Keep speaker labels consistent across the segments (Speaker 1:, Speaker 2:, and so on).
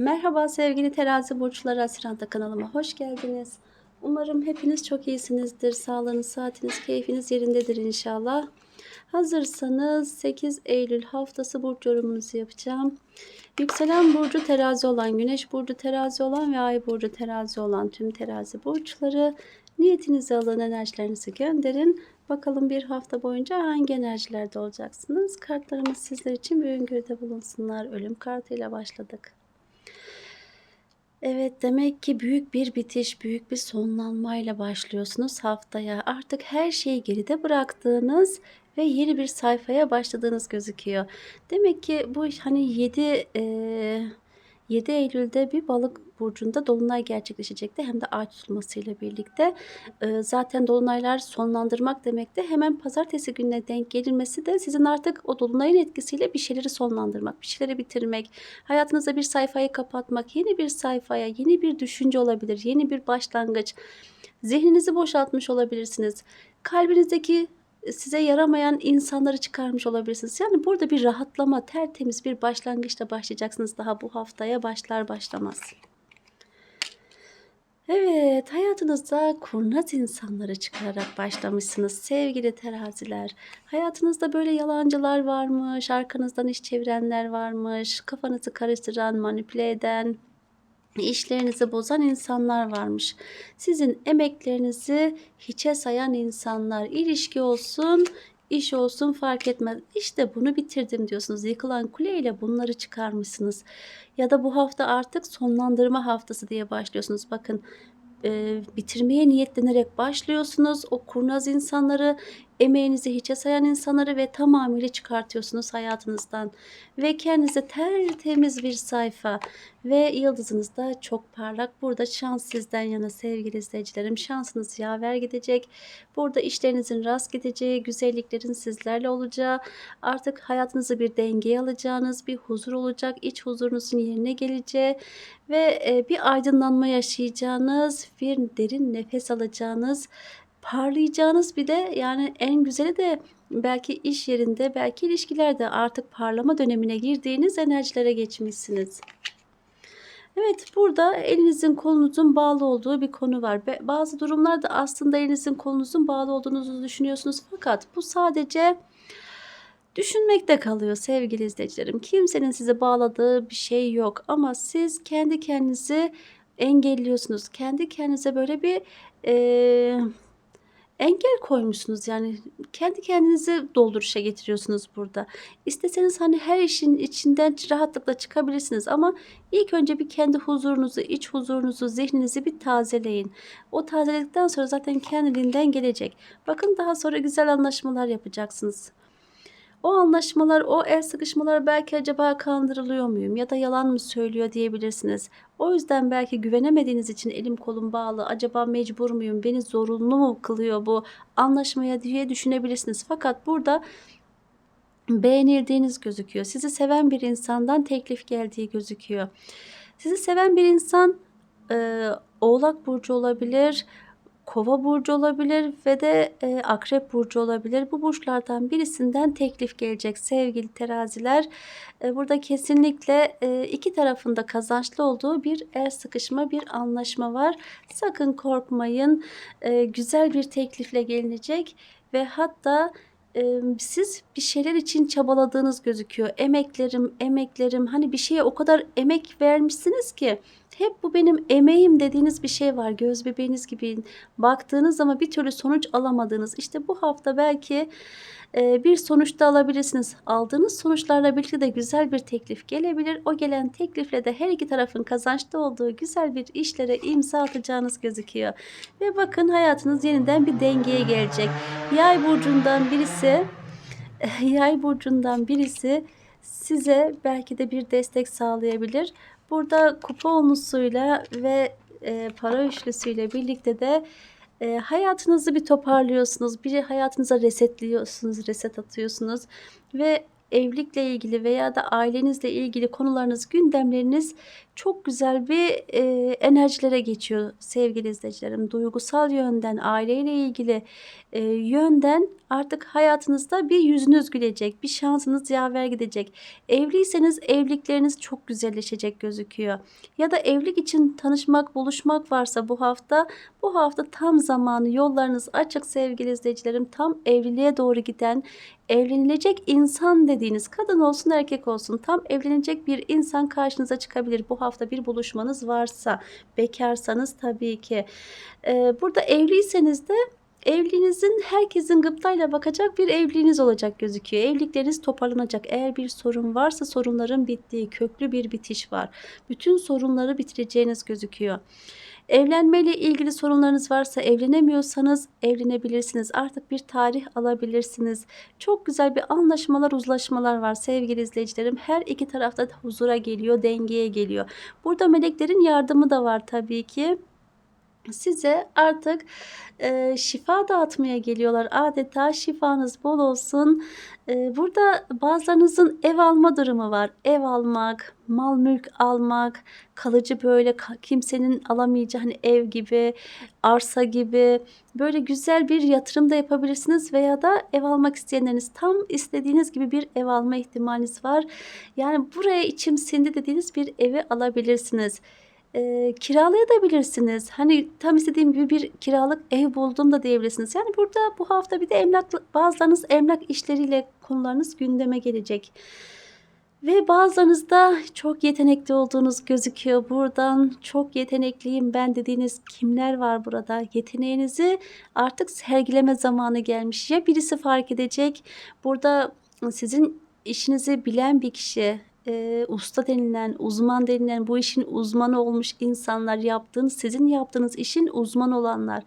Speaker 1: Merhaba sevgili terazi burçları Asiranta kanalıma hoş geldiniz. Umarım hepiniz çok iyisinizdir. Sağlığınız, saatiniz, keyfiniz yerindedir inşallah. Hazırsanız 8 Eylül haftası burç yorumunuzu yapacağım. Yükselen burcu terazi olan, güneş burcu terazi olan ve ay burcu terazi olan tüm terazi burçları niyetinizi alın, enerjilerinizi gönderin. Bakalım bir hafta boyunca hangi enerjilerde olacaksınız? Kartlarımız sizler için bir öngörüde bulunsunlar. Ölüm kartıyla başladık. Evet demek ki büyük bir bitiş, büyük bir sonlanmayla başlıyorsunuz haftaya. Artık her şeyi geride bıraktığınız ve yeni bir sayfaya başladığınız gözüküyor. Demek ki bu hani 7 e, 7 Eylül'de bir balık burcunda dolunay gerçekleşecekti. Hem de ay tutulmasıyla birlikte. E, zaten dolunaylar sonlandırmak demekti. Hemen pazartesi gününe denk gelmesi de sizin artık o dolunayın etkisiyle bir şeyleri sonlandırmak, bir şeyleri bitirmek, hayatınızda bir sayfayı kapatmak, yeni bir sayfaya, yeni bir düşünce olabilir, yeni bir başlangıç. Zihninizi boşaltmış olabilirsiniz. Kalbinizdeki size yaramayan insanları çıkarmış olabilirsiniz. Yani burada bir rahatlama, tertemiz bir başlangıçla başlayacaksınız daha bu haftaya başlar başlamaz. Evet, hayatınızda kurnaz insanları çıkararak başlamışsınız sevgili teraziler. Hayatınızda böyle yalancılar varmış, arkanızdan iş çevirenler varmış, kafanızı karıştıran, manipüle eden, işlerinizi bozan insanlar varmış. Sizin emeklerinizi hiçe sayan insanlar, ilişki olsun, iş olsun fark etmez. İşte bunu bitirdim diyorsunuz. Yıkılan kuleyle bunları çıkarmışsınız. Ya da bu hafta artık sonlandırma haftası diye başlıyorsunuz. Bakın e, bitirmeye niyetlenerek başlıyorsunuz. O kurnaz insanları, emeğinizi hiçe sayan insanları ve tamamıyla çıkartıyorsunuz hayatınızdan. Ve kendinize tertemiz bir sayfa ve yıldızınız da çok parlak. Burada şans sizden yana sevgili izleyicilerim. Şansınız yaver gidecek. Burada işlerinizin rast gideceği, güzelliklerin sizlerle olacağı, artık hayatınızı bir dengeye alacağınız, bir huzur olacak, iç huzurunuzun yerine geleceği ve e, bir aydınlanma yaşayacağınız, bir derin nefes alacağınız, parlayacağınız bir de yani en güzeli de belki iş yerinde, belki ilişkilerde artık parlama dönemine girdiğiniz enerjilere geçmişsiniz. Evet burada elinizin kolunuzun bağlı olduğu bir konu var. Bazı durumlarda aslında elinizin kolunuzun bağlı olduğunuzu düşünüyorsunuz. Fakat bu sadece düşünmekte kalıyor sevgili izleyicilerim. Kimsenin sizi bağladığı bir şey yok. Ama siz kendi kendinizi engelliyorsunuz. Kendi kendinize böyle bir... Ee, engel koymuşsunuz yani kendi kendinizi dolduruşa getiriyorsunuz burada. İsteseniz hani her işin içinden rahatlıkla çıkabilirsiniz ama ilk önce bir kendi huzurunuzu, iç huzurunuzu, zihninizi bir tazeleyin. O tazeledikten sonra zaten kendiliğinden gelecek. Bakın daha sonra güzel anlaşmalar yapacaksınız. O anlaşmalar, o el sıkışmalar belki acaba kandırılıyor muyum ya da yalan mı söylüyor diyebilirsiniz. O yüzden belki güvenemediğiniz için elim kolum bağlı. Acaba mecbur muyum? Beni zorunlu mu kılıyor bu anlaşmaya diye düşünebilirsiniz. Fakat burada beğenildiğiniz gözüküyor. Sizi seven bir insandan teklif geldiği gözüküyor. Sizi seven bir insan e, Oğlak burcu olabilir, Kova burcu olabilir ve de e, Akrep burcu olabilir. Bu burçlardan birisinden teklif gelecek sevgili teraziler. E, burada kesinlikle e, iki tarafında kazançlı olduğu bir el sıkışma, bir anlaşma var. Sakın korkmayın. E, güzel bir teklifle gelinecek ve hatta e, siz bir şeyler için çabaladığınız gözüküyor. Emeklerim, emeklerim. Hani bir şeye o kadar emek vermişsiniz ki hep bu benim emeğim dediğiniz bir şey var. Göz bebeğiniz gibi baktığınız ama bir türlü sonuç alamadığınız. İşte bu hafta belki e, bir sonuç da alabilirsiniz. Aldığınız sonuçlarla birlikte de güzel bir teklif gelebilir. O gelen teklifle de her iki tarafın kazançlı olduğu güzel bir işlere imza atacağınız gözüküyor. Ve bakın hayatınız yeniden bir dengeye gelecek. Yay burcundan birisi yay burcundan birisi size belki de bir destek sağlayabilir. Burada kupa onlusuyla ve e, para üçlüsüyle birlikte de e, hayatınızı bir toparlıyorsunuz. Bir hayatınıza resetliyorsunuz, reset atıyorsunuz. Ve evlilikle ilgili veya da ailenizle ilgili konularınız, gündemleriniz çok güzel bir, eee, enerjilere geçiyor sevgili izleyicilerim. Duygusal yönden, aileyle ilgili, eee, yönden artık hayatınızda bir yüzünüz gülecek, bir şansınız yaver gidecek. Evliyseniz evlilikleriniz çok güzelleşecek gözüküyor. Ya da evlilik için tanışmak, buluşmak varsa bu hafta, bu hafta tam zamanı, yollarınız açık sevgili izleyicilerim. Tam evliliğe doğru giden, evlenilecek insan dediğiniz kadın olsun erkek olsun tam evlenecek bir insan karşınıza çıkabilir. Bu hafta bir buluşmanız varsa, bekarsanız tabii ki. Eee, burada evliyseniz de evliliğinizin herkesin gıptayla bakacak bir evliliğiniz olacak gözüküyor. Evlilikleriniz toparlanacak. Eğer bir sorun varsa sorunların bittiği, köklü bir bitiş var. Bütün sorunları bitireceğiniz gözüküyor. Evlenmeyle ilgili sorunlarınız varsa evlenemiyorsanız evlenebilirsiniz. Artık bir tarih alabilirsiniz. Çok güzel bir anlaşmalar, uzlaşmalar var sevgili izleyicilerim. Her iki tarafta huzura geliyor, dengeye geliyor. Burada meleklerin yardımı da var tabii ki. Size artık, eee, şifa dağıtmaya geliyorlar. Adeta şifanız bol olsun. Eee, burada bazılarınızın ev alma durumu var. Ev almak, mal mülk almak, kalıcı böyle kimsenin alamayacağı hani ev gibi, arsa gibi böyle güzel bir yatırım da yapabilirsiniz veya da ev almak isteyenleriniz tam istediğiniz gibi bir ev alma ihtimaliniz var. Yani buraya içim sindi dediğiniz bir evi alabilirsiniz. Eee, kiralayabilirsiniz. Hani tam istediğim gibi bir kiralık ev buldum da diyebilirsiniz. Yani burada bu hafta bir de emlakla bazılarınız emlak işleriyle konularınız gündeme gelecek. Ve bazılarınız da çok yetenekli olduğunuz gözüküyor. Buradan çok yetenekliyim ben dediğiniz kimler var burada? Yeteneğinizi artık sergileme zamanı gelmiş. Ya birisi fark edecek. Burada sizin işinizi bilen bir kişi, eee, usta denilen, uzman denilen, bu işin uzmanı olmuş insanlar, yaptığınız, sizin yaptığınız işin uzmanı olanlar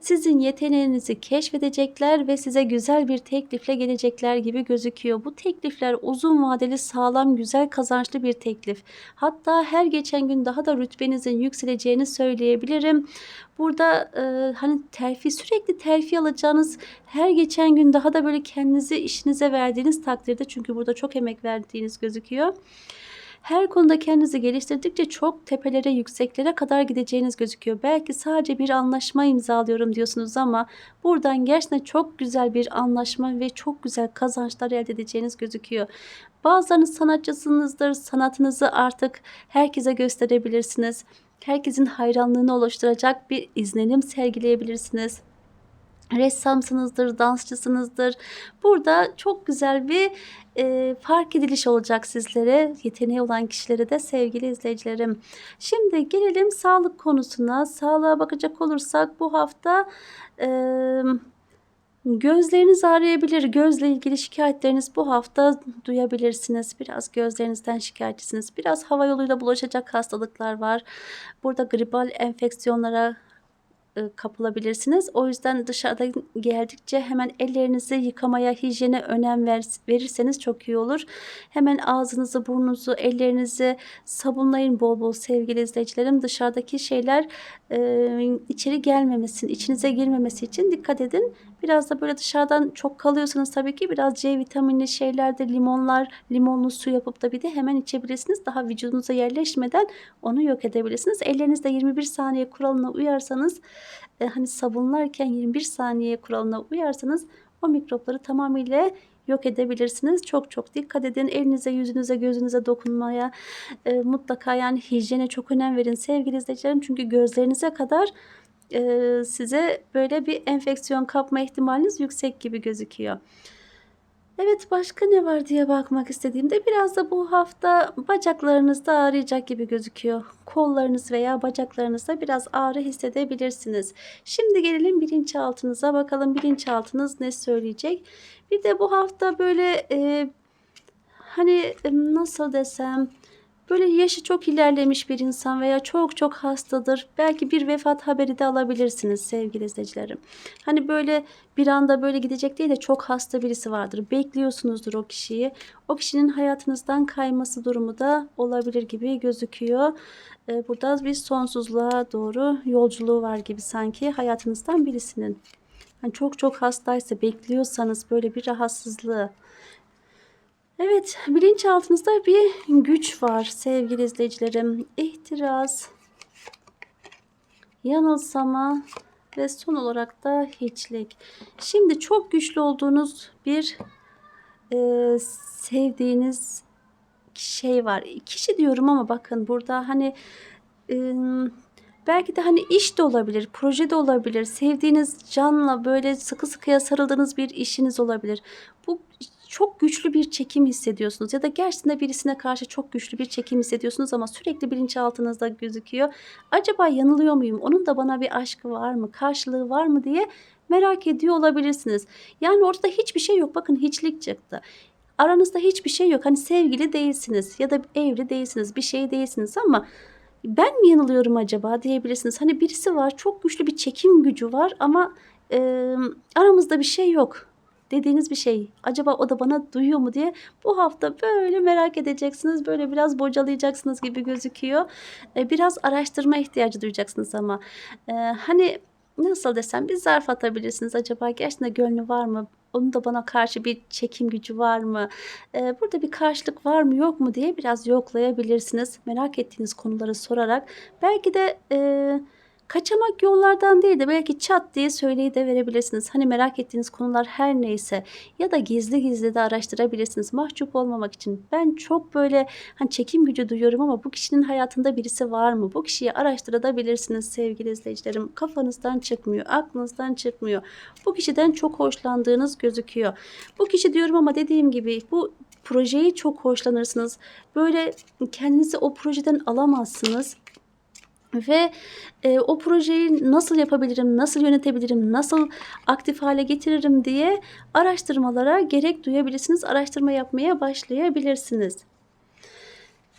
Speaker 1: sizin yeteneğinizi keşfedecekler ve size güzel bir teklifle gelecekler gibi gözüküyor. Bu teklifler uzun vadeli, sağlam, güzel kazançlı bir teklif. Hatta her geçen gün daha da rütbenizin yükseleceğini söyleyebilirim. Burada, eee, hani terfi sürekli terfi alacağınız, her geçen gün daha da böyle kendinizi işinize verdiğiniz takdirde çünkü burada çok emek verdiğiniz gözüküyor. Her konuda kendinizi geliştirdikçe çok tepelere, yükseklere kadar gideceğiniz gözüküyor. Belki sadece bir anlaşma imzalıyorum diyorsunuz ama buradan gerçekten çok güzel bir anlaşma ve çok güzel kazançlar elde edeceğiniz gözüküyor. Bazılarınız sanatçısınızdır. Sanatınızı artık herkese gösterebilirsiniz. Herkesin hayranlığını oluşturacak bir izlenim sergileyebilirsiniz. Ressamsınızdır, dansçısınızdır. Burada çok güzel bir, eee, fark ediliş olacak sizlere, yeteneği olan kişilere de sevgili izleyicilerim. Şimdi gelelim sağlık konusuna. Sağlığa bakacak olursak bu hafta, emm, gözleriniz ağrıyabilir. Gözle ilgili şikâyetleriniz bu hafta duyabilirsiniz. Biraz gözlerinizden şikâyetçisiniz. Biraz hava yoluyla bulaşacak hastalıklar var. Burada gribal enfeksiyonlara, kapılabilirsiniz. O yüzden dışarıdan geldikçe hemen ellerinizi yıkamaya, hijyene önem vers verirseniz çok iyi olur. Hemen ağzınızı, burnunuzu, ellerinizi sabunlayın bol bol sevgili izleyicilerim. Dışarıdaki şeyler, eee, içeri gelmemesin, içinize girmemesi için dikkat edin. Biraz da böyle dışarıdan çok kalıyorsanız tabii ki biraz C vitaminli şeylerdir, limonlar, limonlu su yapıp da bir de hemen içebilirsiniz. Daha vücudunuza yerleşmeden onu yok edebilirsiniz. Ellerinizde 21 saniye kuralına uyarsanız, eee, hani sabunlarken 21 saniye kuralına uyarsanız o mikropları tamamıyla yok edebilirsiniz. Çok çok dikkat edin. Elinize, yüzünüze, gözünüze dokunmaya, eee, mutlaka yani hijyene çok önem verin sevgili izleyicilerim. Çünkü gözlerinize kadar, eee, size böyle bir enfeksiyon kapma ihtimaliniz yüksek gibi gözüküyor. Evet, başka ne var diye bakmak istediğimde biraz da bu hafta bacaklarınızda ağrıyacak gibi gözüküyor. Kollarınız veya bacaklarınızda biraz ağrı hissedebilirsiniz. Şimdi gelelim bilinçaltınıza bakalım bilinçaltınız ne söyleyecek? Bir de bu hafta böyle, eee, hani, nasıl desem, böyle yaşı çok ilerlemiş bir insan veya çok çok hastadır. Belki bir vefat haberi de alabilirsiniz sevgili izleyicilerim. Hani böyle bir anda böyle gidecek değil de çok hasta birisi vardır. Bekliyorsunuzdur o kişiyi. O kişinin hayatınızdan kayması durumu da olabilir gibi gözüküyor. Eee, burada bir sonsuzluğa doğru yolculuğu var gibi sanki hayatınızdan birisinin. Hani çok çok hastaysa, bekliyorsanız böyle bir rahatsızlığı Evet, bilinçaltınızda bir güç var sevgili izleyicilerim. İhtiras, yanılsama ve son olarak da hiçlik. Şimdi çok güçlü olduğunuz bir e, sevdiğiniz şey var. Kişi diyorum ama bakın burada hani e, belki de hani iş de olabilir, proje de olabilir. Sevdiğiniz canla böyle sıkı sıkıya sarıldığınız bir işiniz olabilir. Bu çok güçlü bir çekim hissediyorsunuz ya da gerçekten birisine karşı çok güçlü bir çekim hissediyorsunuz ama sürekli bilinçaltınızda gözüküyor. Acaba yanılıyor muyum? Onun da bana bir aşkı var mı? Karşılığı var mı diye merak ediyor olabilirsiniz. Yani ortada hiçbir şey yok. Bakın hiçlik çıktı. Aranızda hiçbir şey yok. Hani sevgili değilsiniz ya da evli değilsiniz, bir şey değilsiniz ama ben mi yanılıyorum acaba diyebilirsiniz. Hani birisi var, çok güçlü bir çekim gücü var ama e, aramızda bir şey yok dediğiniz bir şey. Acaba o da bana duyuyor mu diye bu hafta böyle merak edeceksiniz. Böyle biraz bocalayacaksınız gibi gözüküyor. E, biraz araştırma ihtiyacı duyacaksınız ama. E, hani nasıl desem bir zarf atabilirsiniz. Acaba gerçekten gönlü var mı? Onun da bana karşı bir çekim gücü var mı? E, burada bir karşılık var mı yok mu diye biraz yoklayabilirsiniz. Merak ettiğiniz konuları sorarak. Belki de... E, Kaçamak yollardan değil de belki çat diye söyleyi de verebilirsiniz. Hani merak ettiğiniz konular her neyse ya da gizli gizli de araştırabilirsiniz. Mahcup olmamak için. Ben çok böyle hani çekim gücü duyuyorum ama bu kişinin hayatında birisi var mı? Bu kişiyi araştırabilirsiniz sevgili izleyicilerim. Kafanızdan çıkmıyor, aklınızdan çıkmıyor. Bu kişiden çok hoşlandığınız gözüküyor. Bu kişi diyorum ama dediğim gibi bu projeyi çok hoşlanırsınız. Böyle kendinizi o projeden alamazsınız ve e, o projeyi nasıl yapabilirim, nasıl yönetebilirim, nasıl aktif hale getiririm diye araştırmalara gerek duyabilirsiniz. Araştırma yapmaya başlayabilirsiniz.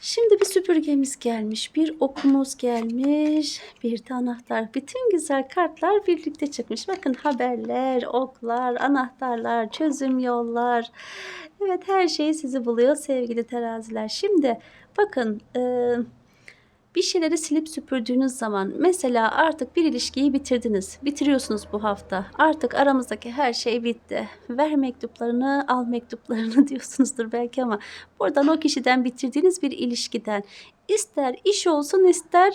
Speaker 1: Şimdi bir süpürgemiz gelmiş, bir okumuz gelmiş, bir de anahtar. Bütün güzel kartlar birlikte çıkmış. Bakın haberler, oklar, anahtarlar, çözüm yollar. Evet her şey sizi buluyor sevgili teraziler. Şimdi bakın... E, bir şeyleri silip süpürdüğünüz zaman mesela artık bir ilişkiyi bitirdiniz. Bitiriyorsunuz bu hafta. Artık aramızdaki her şey bitti. Ver mektuplarını, al mektuplarını diyorsunuzdur belki ama buradan o kişiden bitirdiğiniz bir ilişkiden ister iş olsun ister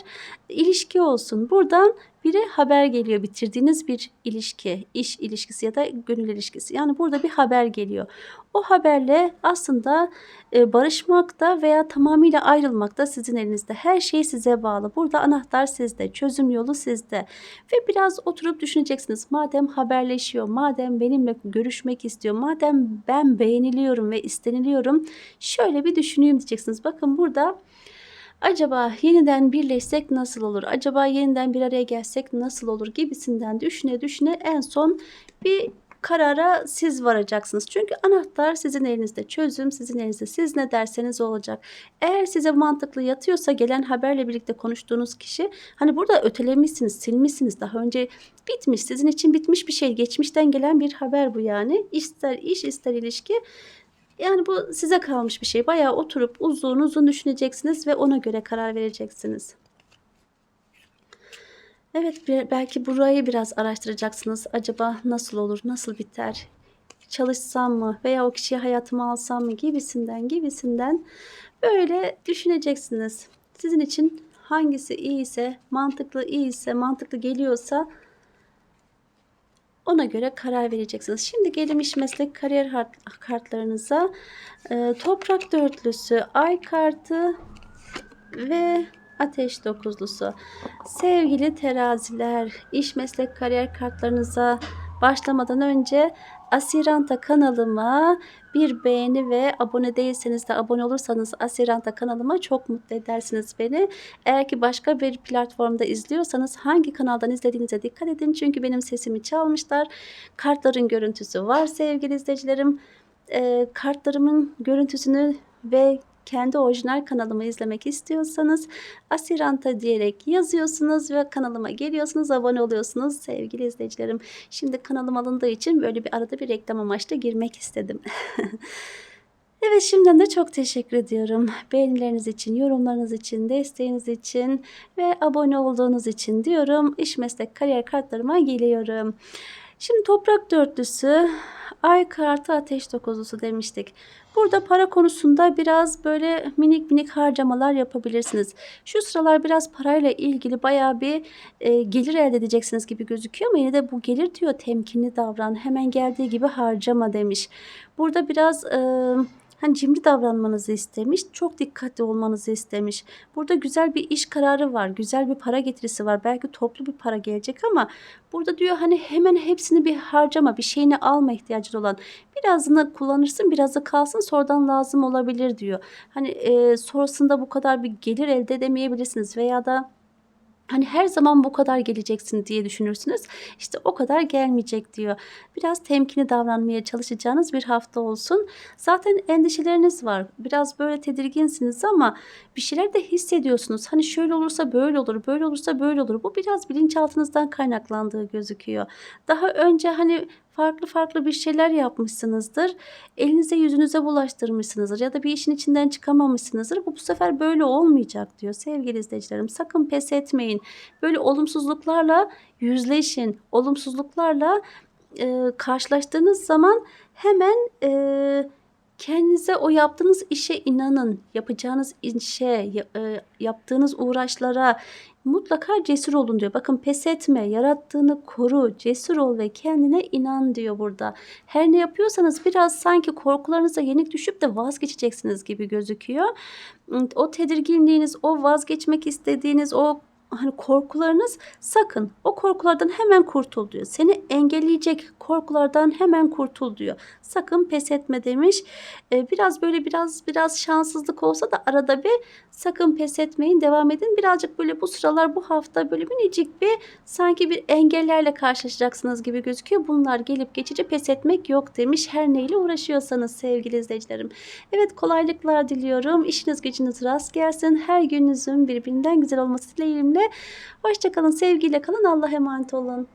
Speaker 1: ilişki olsun. Buradan biri haber geliyor bitirdiğiniz bir ilişki, iş ilişkisi ya da gönül ilişkisi. Yani burada bir haber geliyor. O haberle aslında e, barışmak da veya tamamıyla ayrılmak da sizin elinizde. Her şey size bağlı. Burada anahtar sizde, çözüm yolu sizde. Ve biraz oturup düşüneceksiniz. Madem haberleşiyor, madem benimle görüşmek istiyor, madem ben beğeniliyorum ve isteniliyorum, şöyle bir düşüneyim diyeceksiniz. Bakın burada Acaba yeniden birleşsek nasıl olur? Acaba yeniden bir araya gelsek nasıl olur gibisinden düşüne düşüne en son bir karara siz varacaksınız. Çünkü anahtar sizin elinizde, çözüm sizin elinizde. Siz ne derseniz olacak. Eğer size mantıklı yatıyorsa gelen haberle birlikte konuştuğunuz kişi hani burada ötelemişsiniz, silmişsiniz. Daha önce bitmiş, sizin için bitmiş bir şey. Geçmişten gelen bir haber bu yani. İster iş, ister ilişki yani bu size kalmış bir şey. Bayağı oturup uzun uzun düşüneceksiniz ve ona göre karar vereceksiniz. Evet belki burayı biraz araştıracaksınız. Acaba nasıl olur, nasıl biter? Çalışsam mı veya o kişiyi hayatıma alsam mı gibisinden gibisinden böyle düşüneceksiniz. Sizin için hangisi iyiyse, mantıklı iyiyse, mantıklı geliyorsa ona göre karar vereceksiniz. Şimdi gelmiş meslek kariyer kartlarınıza e, toprak dörtlüsü, ay kartı ve ateş dokuzlusu. Sevgili teraziler, iş meslek kariyer kartlarınıza başlamadan önce Asiranta kanalıma bir beğeni ve abone değilseniz de abone olursanız Asiranta kanalıma çok mutlu edersiniz beni. Eğer ki başka bir platformda izliyorsanız hangi kanaldan izlediğinize dikkat edin. Çünkü benim sesimi çalmışlar. Kartların görüntüsü var sevgili izleyicilerim. E, kartlarımın görüntüsünü ve kendi orijinal kanalımı izlemek istiyorsanız Asiranta diyerek yazıyorsunuz ve kanalıma geliyorsunuz, abone oluyorsunuz sevgili izleyicilerim. Şimdi kanalım alındığı için böyle bir arada bir reklam amaçlı girmek istedim. Evet şimdiden de çok teşekkür ediyorum. Beğenileriniz için, yorumlarınız için, desteğiniz için ve abone olduğunuz için diyorum. İş meslek kariyer kartlarıma geliyorum. Şimdi toprak dörtlüsü, ay kartı, ateş dokuzlusu demiştik. Burada para konusunda biraz böyle minik minik harcamalar yapabilirsiniz. Şu sıralar biraz parayla ilgili bayağı bir, eee, gelir elde edeceksiniz gibi gözüküyor ama yine de bu gelir diyor temkinli davran, hemen geldiği gibi harcama demiş. Burada biraz, ımm, hani, cimri davranmanızı istemiş, çok dikkatli olmanızı istemiş. Burada güzel bir iş kararı var, güzel bir para getirisi var. Belki toplu bir para gelecek ama burada diyor, hani, hemen hepsini bir harcama, bir şeyini alma ihtiyacın olan. Birazını kullanırsın, birazı kalsın, sonradan lazım olabilir diyor. Hani, eee, sonrasında bu kadar bir gelir elde edemeyebilirsiniz veya da, hani, her zaman bu kadar geleceksin diye düşünürsünüz. İşte o kadar gelmeyecek diyor. Biraz temkinli davranmaya çalışacağınız bir hafta olsun. Zaten endişeleriniz var. Biraz böyle tedirginsiniz ama bir şeyler de hissediyorsunuz. Hani, şöyle olursa böyle olur, böyle olursa böyle olur. Bu biraz bilinçaltınızdan kaynaklandığı gözüküyor. Daha önce, hani, farklı farklı bir şeyler yapmışsınızdır. Elinize yüzünüze bulaştırmışsınızdır ya da bir işin içinden çıkamamışsınızdır. Bu bu sefer böyle olmayacak diyor sevgili izleyicilerim. Sakın pes etmeyin. Böyle olumsuzluklarla yüzleşin. Olumsuzluklarla, eee, karşılaştığınız zaman hemen, eee, kendinize o yaptığınız işe inanın. Yapacağınız işe, eee, yaptığınız uğraşlara mutlaka cesur olun diyor. Bakın pes etme, yarattığını koru, cesur ol ve kendine inan diyor burada. Her ne yapıyorsanız biraz sanki korkularınıza yenik düşüp de vazgeçeceksiniz gibi gözüküyor. O tedirginliğiniz, o vazgeçmek istediğiniz o, hani, korkularınız sakın o korkulardan hemen kurtul diyor. Seni engelleyecek korkulardan hemen kurtul diyor. Sakın pes etme demiş. Eee, biraz böyle biraz biraz şanssızlık olsa da arada bir sakın pes etmeyin, devam edin. Birazcık böyle bu sıralar, bu hafta böyle minicik bir sanki bir engellerle karşılaşacaksınız gibi gözüküyor. Bunlar gelip geçici, pes etmek yok demiş. Her neyle uğraşıyorsanız sevgili izleyicilerim. Evet, kolaylıklar diliyorum. İşiniz gücünüz rast gelsin. Her gününüzün birbirinden güzel olması dileğimle. Hoşça kalın, sevgiyle kalın. Allah'a emanet olun.